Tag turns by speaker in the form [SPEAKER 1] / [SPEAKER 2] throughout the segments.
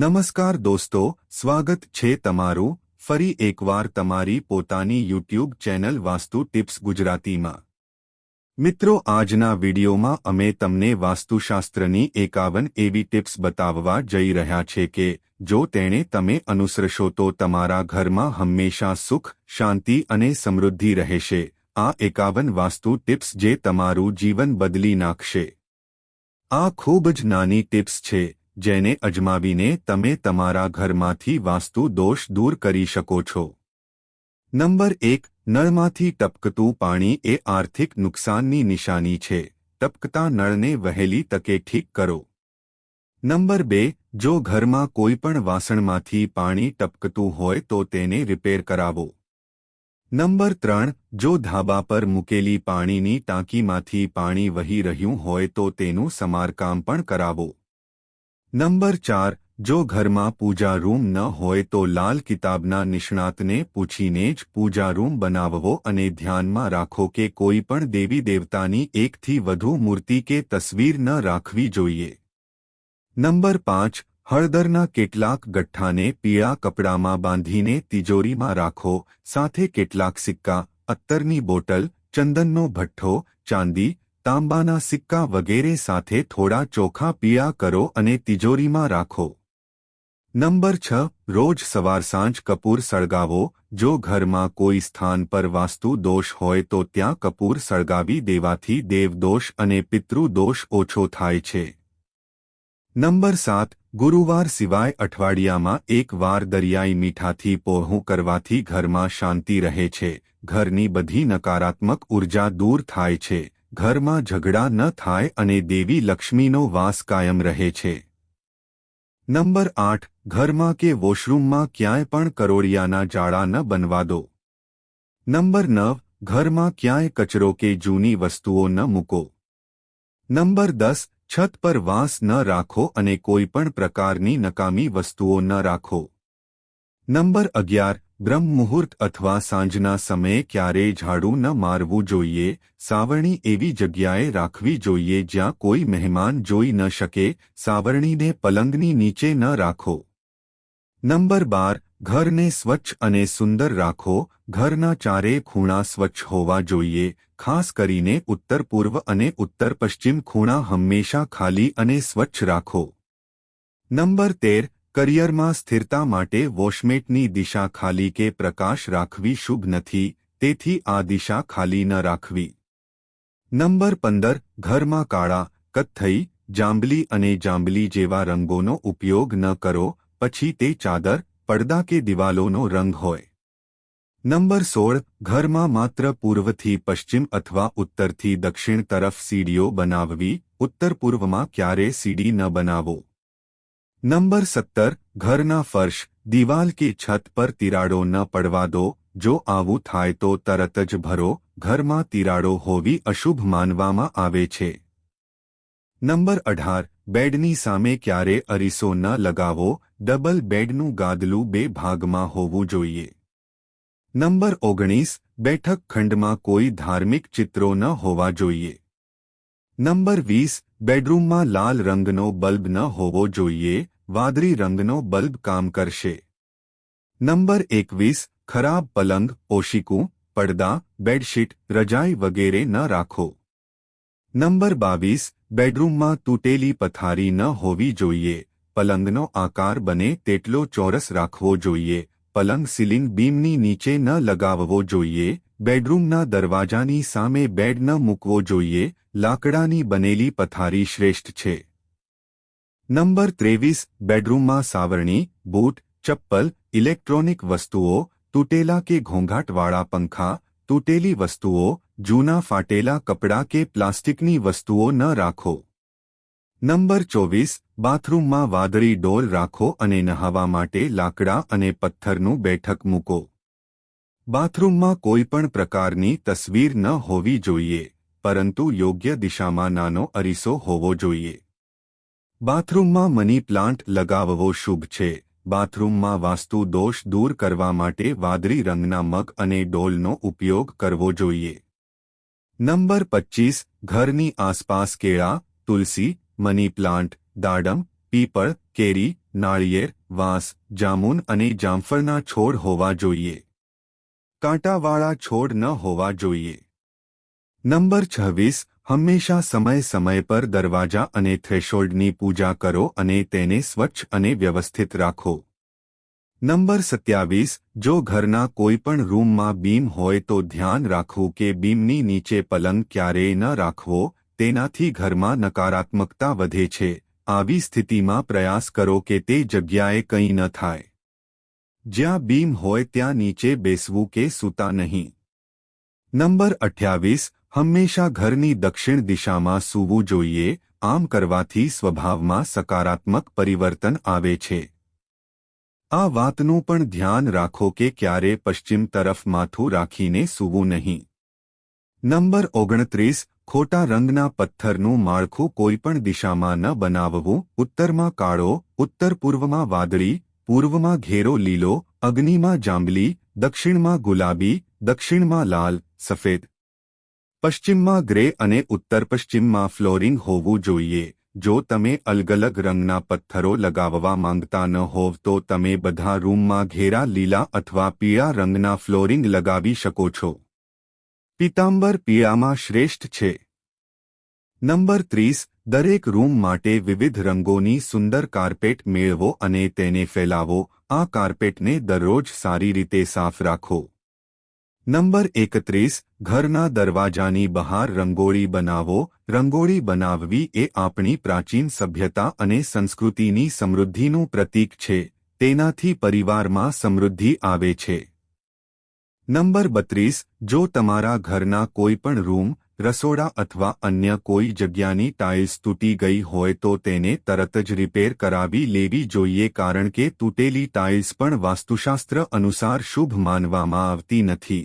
[SPEAKER 1] નમસ્કાર દોસ્તો, સ્વાગત છે તમારું ફરી એકવાર તમારી પોતાની યુટ્યુબ ચેનલ વાસ્તુ ટિપ્સ ગુજરાતીમાં. મિત્રો, આજના વિડિયોમાં અમે તમને વાસ્તુશાસ્ત્રની એકાવન એવી ટિપ્સ બતાવવા જઈ રહ્યા છે કે, જો તેણે તમે અનુસરશો તો તમારા ઘરમાં હંમેશા સુખ, શાંતિ અને સમૃદ્ધિ રહેશે. આ એકાવન વાસ્તુ ટિપ્સ જે તમારું જીવન બદલી નાખશે. આ ખૂબ જ નાની ટિપ્સ છે. જેને અજમાવીને તમે તમારા ઘરમાંથી વાસ્તુ દોષ દૂર કરી શકો છો. નંબર એક, નળમાંથી ટપકતું પાણી એ આર્થિક નુકસાનની નિશાની છે. ટપકતા નળને વહેલી તકે ઠીક કરો. નંબર બે, જો ઘરમાં કોઈપણ વાસણમાંથી પાણી ટપકતું હોય તો તેને રિપેર કરાવો. નંબર ત્રણ, જો ધાબા પર મૂકેલી પાણીની ટાંકીમાંથી પાણી વહી રહ્યું હોય તો તેનું સમારકામ પણ કરાવો. નંબર ચાર, જો ઘરમાં પૂજા રૂમ ન હોય તો લાલ કિતાબના નિષ્ણાતને પૂછીને જ પૂજા રૂમ બનાવવો અને ધ્યાનમાં રાખો કે કોઈ પણ દેવી દેવતાની એકથી વધુ મૂર્તિ કે તસવીર ન રાખવી જોઈએ. નંબર પાંચ, હળદરના કેટલાક ગઠ્ઠાને પીળા કપડામાં બાંધીને તિજોરીમાં રાખો, સાથે કેટલાક સિક્કા, અત્તરની બોટલ, ચંદનનો ભઠ્ઠો, ચાંદી તાંબાના સિક્કા વગેરે સાથે થોડા ચોખા પીયા કરો અને તિજોરીમાં રાખો. નંબર છ, રોજ સવાર સાંજ કપૂર સળગાવો. જો ઘરમાં કોઈ સ્થાન પર વાસ્તુ દોષ હોય તો ત્યાં કપૂર સળગાવી દેવાથી દેવદોષ અને પિતૃદોષ ઓછો થાય છે. નંબર સાત, ગુરુવાર સિવાય અઠવાડિયામાં એક વાર દરિયાઈ મીઠાથી પોહું કરવાથી ઘરમાં શાંતિ રહે છે. ઘરની બધી નકારાત્મક ઊર્જા દૂર થાય છે. ઘરમાં ઝઘડા ન થાય અને દેવી લક્ષ્મીનો વાસ કાયમ રહે છે. નંબર આઠ, ઘરમાં કે વોશરૂમમાં ક્યાંય પણ કરોડિયાના જાળા ન બનવા દો. નંબર નવ, ઘરમાં ક્યાંય કચરો કે જૂની વસ્તુઓ ન મૂકો. નંબર દસ, છત પર વાંસ ન રાખો અને કોઈપણ પ્રકારની નકામી વસ્તુઓ ન રાખો. નંબર અગિયાર બ્રહ્મ મુહૂર્ત અથવા સાંજના સમયે ક્યારેય ઝાડું ન મારવું જોઈએ, સાવરણી એવી જગ્યાએ રાખવી જોઈએ જ્યાં કોઈ મહેમાન જોઈ ન શકે, સાવરણીને પલંગની નીચે ન રાખો. નંબર બાર, ઘરને સ્વચ્છ અને સુંદર રાખો, ઘરના ચારે ખૂણા સ્વચ્છ હોવા જોઈએ, ખાસ કરીને ઉત્તર પૂર્વ અને ઉત્તર પશ્ચિમ ખૂણા હંમેશા ખાલી અને સ્વચ્છ રાખો. નંબર તેર કરિયરમાં સ્થિરતા માટે વોશમેટની દિશા ખાલી કે પ્રકાશ રાખવી શુભ નથી, તેથી આ દિશા ખાલી ન રાખવી. નંબર પંદર, ઘરમાં કાળા, કથ્થઈ, જાંબલી અને જાંબલી જેવા રંગોનો ઉપયોગ ન કરો, પછી તે ચાદર, પડદા કે દિવાલોનો રંગ હોય. નંબર સોળ, ઘરમાં માત્ર પૂર્વથી પશ્ચિમ અથવા ઉત્તરથી દક્ષિણ તરફ સીડીઓ બનાવવી, ઉત્તર પૂર્વમાં ક્યારે સીડી ન બનાવો. નંબર સત્તર, ઘરના ફર્શ, દિવાલ કે છત પર તિરાડો ન પડવા દો, જો આવું થાય તો તરત જ ભરો, ઘરમાં તિરાડો હોવી અશુભ માનવામાં આવે છે. નંબર અઢાર, બેડની સામે ક્યારે અરીસો ન લગાવો, ડબલ બેડનું ગાદલું બે ભાગમાં હોવું જોઈએ. નંબર ઓગણીસ, બેઠક ખંડમાં કોઈ ધાર્મિક ચિત્રો ન હોવા જોઈએ. નંબર વીસ, બેડરૂમમાં લાલ રંગનો બલ્બ ન હોવો જોઈએ, વાદળી રંગનો બલ્બ કામ કરશે. નંબર એકવીસ, ખરાબ પલંગ, ઓશિકું, પડદા, બેડશીટ, રજાઈ વગેરે ન રાખો. નંબર બાવીસ, બેડરૂમમાં તૂટેલી પથારી ન હોવી જોઈએ, પલંગનો આકાર બને તેટલો ચોરસ રાખવો જોઈએ, પલંગ સીલિંગ બીમની નીચે ન લગાવવો જોઈએ બેડરૂમના દરવાજાની સામે બેડ ન મૂકવો જોઈએ, લાકડાની બનેલી પથારી શ્રેષ્ઠ છે. નંબર ત્રેવીસ, બેડરૂમમાં સાવરણી, બૂટ, ચપ્પલ, ઇલેક્ટ્રોનિક વસ્તુઓ, તૂટેલા કે ઘોંઘાટવાળા પંખા, તૂટેલી વસ્તુઓ, જૂના ફાટેલા કપડાં કે પ્લાસ્ટિકની વસ્તુઓ ન રાખો. નંબર ચોવીસ, બાથરૂમમાં વાદળી ડોલ રાખો અને નહાવા માટે લાકડા અને પથ્થરનું બેઠક મૂકો. બાથરૂમમાં કોઈપણ પ્રકારની તસવીર ન હોવી જોઈએ, પરંતુ યોગ્ય દિશામાં નાનો અરીસો હોવો જોઈએ. બાથરૂમમાં મની પ્લાન્ટ લગાવવો શુભ છે. બાથરૂમમાં વાસ્તુ દોષ દૂર કરવા માટે વાદળી રંગના મગ અને ડોલનો ઉપયોગ કરવો જોઈએ. નંબર પચ્ચીસ ઘરની આસપાસ કેળા, તુલસી, મની પ્લાન્ટ, દાડમ, પીપળ, કેરી, નાળિયેર, વાંસ, જામુન અને જામફળના છોડ હોવા જોઈએ. કાંટાવાળા છોડ ન હોવા જોઈએ. નંબર છવ્વીસ, હંમેશા સમય સમય પર દરવાજા અને થ્રેશોલ્ડની પૂજા કરો અને તેને સ્વચ્છ અને વ્યવસ્થિત રાખો. નંબર સત્યાવીસ, જો ઘરના કોઈપણ રૂમમાં બીમ હોય તો ધ્યાન રાખવું કે બીમની નીચે પલંગ ક્યારેય ન રાખવો, તેનાથી ઘરમાં નકારાત્મકતા વધે છે. આવી સ્થિતિમાં પ્રયાસ કરો કે તે જગ્યાએ કંઈ ન થાય. જ્યાં બીમ હોય ત્યાં નીચે બેસવું કે સૂતા નહીં. નંબર અઠ્યાવીસ, હંમેશા ઘરની દક્ષિણ દિશામાં સૂવું જોઈએ, આમ કરવાથી સ્વભાવમાં સકારાત્મક પરિવર્તન આવે છે. આ વાતનું પણ ધ્યાન રાખો કે ક્યારે પશ્ચિમ તરફ માથું રાખીને સૂવું નહીં. નંબર ઓગણત્રીસ, ખોટા રંગના પથ્થરનું માળખું કોઈપણ દિશામાં ન બનાવવું, ઉત્તરમાં કાળો ઉત્તર પૂર્વમાં વાદળી પૂર્વમાં ઘેરો લીલો, અગ્નિમાં જાંબલી, દક્ષિણમાં ગુલાબી, દક્ષિણમાં લાલ, સફેદ. પશ્ચિમમાં ગ્રે અને ઉત્તર પશ્ચિમમાં ફ્લોરિંગ હોવું જોઈએ. જો તમે અલગલગ રંગના પથ્થરો લગાવવા માંગતા ન હોવ તો તમે બધા રૂમમાં ઘેરા લીલા અથવા પીળા રંગના ફ્લોરિંગ લગાવી શકો છો. પિતાંબર પીળામાં શ્રેષ્ઠ છે. નંબર ત્રીસ, દરેક રૂમ માટે વિવિધ રંગોની સુંદર કાર્પેટ મેળવો અને તેને ફેલાવો. આ કાર્પેટને દરરોજ સારી રીતે સાફ રાખો. નંબર એકત્રીસ, ઘરના દરવાજાની બહાર રંગોળી બનાવો. રંગોળી બનાવવી એ આપણી પ્રાચીન સભ્યતા અને સંસ્કૃતિની સમૃદ્ધિનું પ્રતીક છે. તેનાથી પરિવારમાં સમૃદ્ધિ આવે છે. નંબર બત્રીસ, જો તમારા ઘરના કોઈપણ રૂમ રસોડા અથવા અન્ય કોઈ જગ્યાની ટાઇલ્સ તૂટી ગઈ હોય તો તેને તરત જ રિપેર કરાવી લેવી જોઈએ કારણ કે તૂટેલી ટાઇલ્સ પણ વાસ્તુશાસ્ત્ર અનુસાર શુભ માનવામાં આવતી નથી.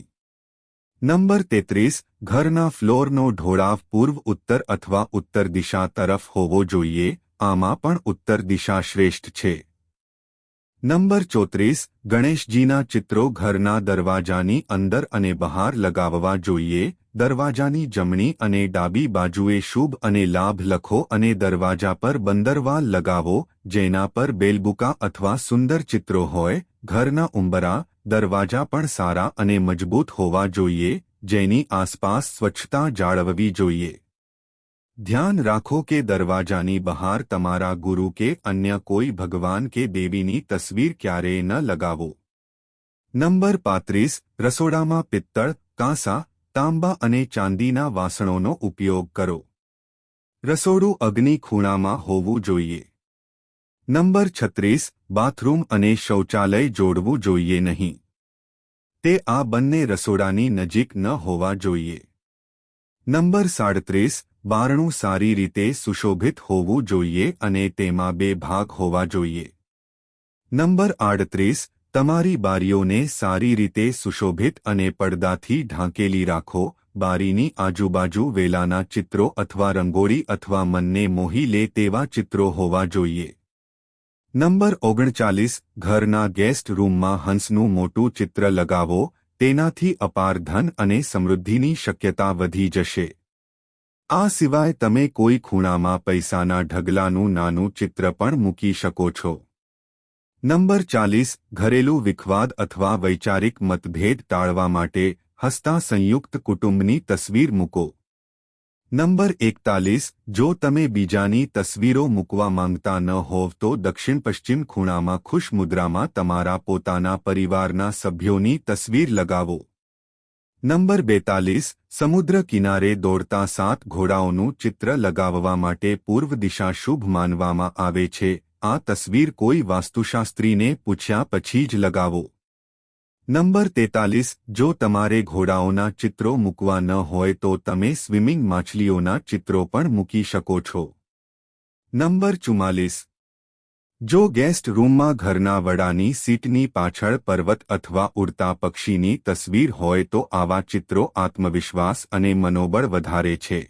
[SPEAKER 1] નંબર તેત્રીસ, ઘરના ફ્લોરનો ઢોળાવ પૂર્વ ઉત્તર અથવા ઉત્તર દિશા તરફ હોવો જોઈએ, આમાં પણ ઉત્તર દિશા શ્રેષ્ઠ છે. નંબર ચોત્રીસ, ગણેશજીના ચિત્રો ઘરના દરવાજાની અંદર અને બહાર લગાવવા જોઈએ દરવાજાની જમણી અને ડાબી બાજુએ શુભ અને લાભ લખો અને દરવાજા પર બંદરવાલ લગાવો, જેના પર બેલબુકા અથવા સુંદર ચિત્રો હોય, ઘરના ઉંબરા, દરવાજા પણ સારા અને મજબૂત હોવા જોઈએ, જેની આસપાસ સ્વચ્છતા જાળવવી જોઈએ. ધ્યાન રાખો કે દરવાજાની બહાર તમારા ગુરુ કે અન્ય કોઈ ભગવાન કે દેવીની તસવીર ક્યારેય ન લગાવો. નંબર પાંત્રીસ, રસોડામાં પિત્તળ, કાંસા તાંબા અને ચાંદીના વાસણોનો ઉપયોગ કરો. રસોડું અગ્નિ ખૂણામાં હોવું જોઈએ. નંબર છત્રીસ, બાથરૂમ અને શૌચાલય જોડવું જોઈએ નહીં. તે આ બંને રસોડાની નજીક ન હોવા જોઈએ. નંબર સાડત્રીસ, બારણું સારી રીતે સુશોભિત હોવું જોઈએ અને તેમાં બે ભાગ હોવા જોઈએ. નંબર આડત્રીસ તમારી બારીઓને સારી રીતે સુશોભિત અને પડદાથી ઢાંકેલી રાખો, બારીની આજુબાજુ વેલાના ચિત્રો અથવા રંગોળી અથવા મનને મોહી લે તેવા ચિત્રો હોવા જોઈએ. નંબર ઓગણચાલીસ, ઘરના ગેસ્ટ રૂમમાં હંસનું મોટું ચિત્ર લગાવો, તેનાથી અપાર ધન અને સમૃદ્ધિની શક્યતા વધી જશે. આ સિવાય તમે કોઈ ખૂણામાં પૈસાના ઢગલાનું નાનું ચિત્ર પણ મૂકી શકો છો. નંબર ચાલીસ, ઘરેલું વિખવાદ અથવા વૈચારિક મતભેદ ટાળવા માટે હસતા સંયુક્ત કુટુંબની તસવીર મૂકો. નંબર એકતાલીસ, જો તમે બીજાની તસવીરો મૂકવા માંગતા ન હોવ તો દક્ષિણ પશ્ચિમ ખૂણામાં ખુશ મુદ્રામાં તમારા પોતાના પરિવારના સભ્યોની તસવીર લગાવો. નંબર બેતાલીસ, સમુદ્ર કિનારે દોડતા સાત ઘોડાઓનું ચિત્ર લગાવવા માટે પૂર્વ દિશા શુભ માનવામાં આવે છે. આ તસવીર કોઈ વાસ્તુશાસ્ત્રીને પૂછ્યા પછી જ લગાવો. નંબર તેતાલીસ, જો તમારે ઘોડાઓના ચિત્રો મૂકવા ન હોય તો તમે સ્વિમિંગ માછલીઓના ચિત્રો પણ મૂકી શકો છો. નંબર ચુમ્માલીસ, જો ગેસ્ટ રૂમમાં ઘરના વડાની સીટની પાછળ પર્વત અથવા ઉડતા પક્ષીની તસવીર હોય તો આવા ચિત્રો આત્મવિશ્વાસ અને મનોબળ વધારે છે.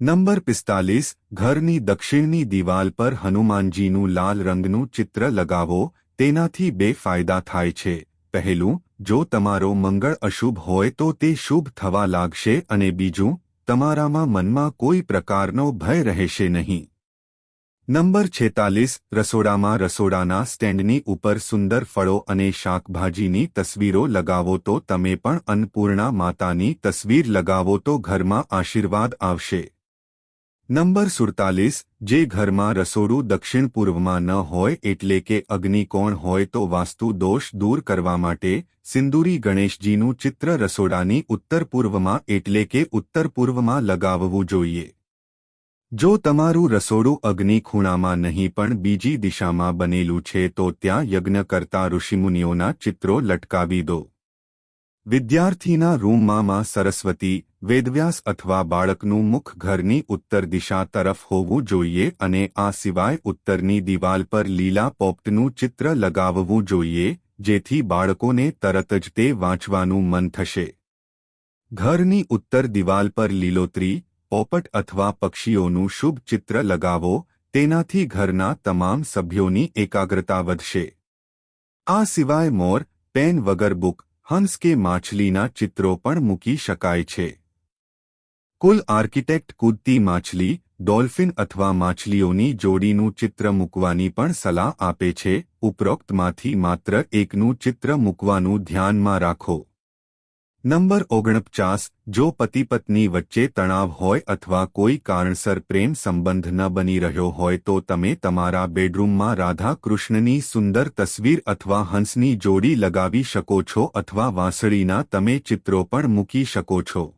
[SPEAKER 1] નંબર પિસ્તાલીસ, ઘરની દક્ષિણની દિવાલ પર હનુમાનજીનું લાલ રંગનું ચિત્ર લગાવો, તેનાથી બે ફાયદા થાય છે. પહેલું, જો તમારો મંગળ અશુભ હોય તો તે શુભ થવા લાગશે અને બીજું, તમારામાં મનમાં કોઈ પ્રકારનો ભય રહેશે નહીં. નંબર છેતાલીસ, રસોડામાં રસોડાના સ્ટેન્ડની ઉપર સુંદર ફળો અને શાકભાજીની તસવીરો લગાવો તો તમે પણ અન્નપૂર્ણા માતાની તસવીર લગાવો તો ઘરમાં આશીર્વાદ આવશે. નંબર સુડતાલીસ, જે ઘરમાં રસોડું દક્ષિણ પૂર્વમાં ન હોય એટલે કે અગ્નિકોણ હોય તો વાસ્તુ દોષ દૂર કરવા માટે, સિંદુરી ગણેશજીનું ચિત્ર રસોડાની ઉત્તર પૂર્વમાં એટલે કે ઉત્તર પૂર્વમાં લગાવવું જોઈએ. જો તમારું રસોડું અગ્નિ ખૂણામાં નહીં પણ બીજી દિશામાં બનેલું છે તો ત્યાં યજ્ઞ કરતા ઋષિમુનિઓના ચિત્રો લટકાવી દો. વિદ્યાર્થીના રૂમમાં માં સરસ્વતી, વેદવ્યાસ અથવા બાળકનું મુખ ઘરની ઉત્તર દિશા તરફ હોવું જોઈએ અને આ સિવાય ઉત્તરની દિવાલ પર લીલા પોપટનું ચિત્ર લગાવવું જોઈએ, જેથી બાળકોને તરત જ તે વાંચવાનું મન થશે. ઘરની ઉત્તર દિવાલ પર લીલોતરી, પોપટ અથવા પક્ષીઓનું શુભ ચિત્ર લગાવો, તેનાથી ઘરના તમામ સભ્યોની એકાગ્રતા વધશે. આ સિવાય મોર, પેન વગર બુક હંસ કે માછલીના ચિત્રો પણ મૂકી શકાય છે. કુલ આર્કિટેક્ટ કૂદતી માછલી, ડોલ્ફિન અથવા માછલીઓની જોડીનું ચિત્ર મૂકવાની પણ સલાહ આપે છે. ઉપરોક્તમાંથી માત્ર એકનું ચિત્ર મૂકવાનું ધ્યાનમાં રાખો. નંબર ઓગણપચાસ, જો પતિ પત્ની વચ્ચે તણાવ હોય અથવા કોઈ કારણસર પ્રેમ સંબંધ ન બની રહ્યો હોય તો તમે તમારા બેડરૂમમાં રાધા કૃષ્ણની સુંદર તસવીર અથવા હંસની જોડી લગાવી શકો છો અથવા વાંસળીના તમે ચિત્રો પણ મૂકી શકો છો.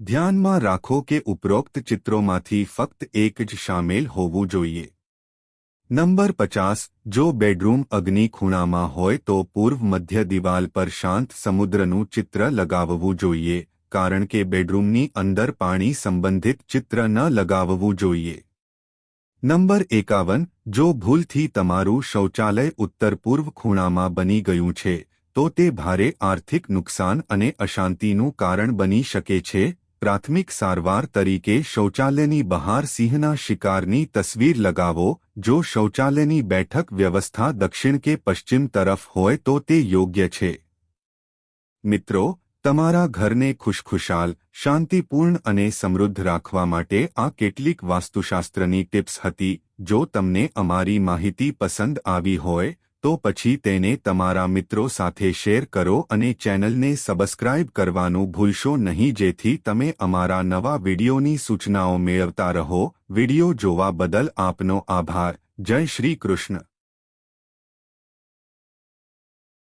[SPEAKER 1] ધ્યાનમાં રાખો કે ઉપરોક્ત ચિત્રોમાંથી ફક્ત એક જ શામેલ હોવું જોઈએ. નંબર પચાસ, જો બેડરૂમ અગ્નિ ખૂણામાં હોય તો પૂર્વ મધ્ય દિવાલ પર શાંત સમુદ્રનું ચિત્ર લગાવવું જોઈએ, કારણ કે બેડરૂમની અંદર પાણી સંબંધિત ચિત્ર ન લગાવવું જોઈએ. નંબર એકાવન, જો ભૂલથી તમારું શૌચાલય ઉત્તર પૂર્વ ખૂણામાં બની ગયું છે, તો તે ભારે આર્થિક નુકસાન અને અશાંતિનું કારણ બની શકે છે પ્રાથમિક સારવાર તરીકે શૌચાલયની બહાર સિંહના શિકારની તસવીર લગાવો, જો શૌચાલયની બેઠક વ્યવસ્થા દક્ષિણ કે પશ્ચિમ તરફ હોય તો તે યોગ્ય છે. મિત્રો, તમારા ઘરને ખુશખુશાલ, શાંતિપૂર્ણ અને સમૃદ્ધ રાખવા માટે આ કેટલીક વાસ્તુશાસ્ત્રની ટિપ્સ હતી, જો તમને અમારી માહિતી પસંદ આવી હોય તો પછી તેને તમારા મિત્રો સાથે શેર કરો અને ચેનલને સબસ્ક્રાઇબ કરવાનું ભૂલશો નહીં, જેથી તમે અમારા નવા વિડીયોની સૂચનાઓ મેળવતા રહો. વીડિયો જોવા બદલ આપનો આભાર. જય શ્રી કૃષ્ણ.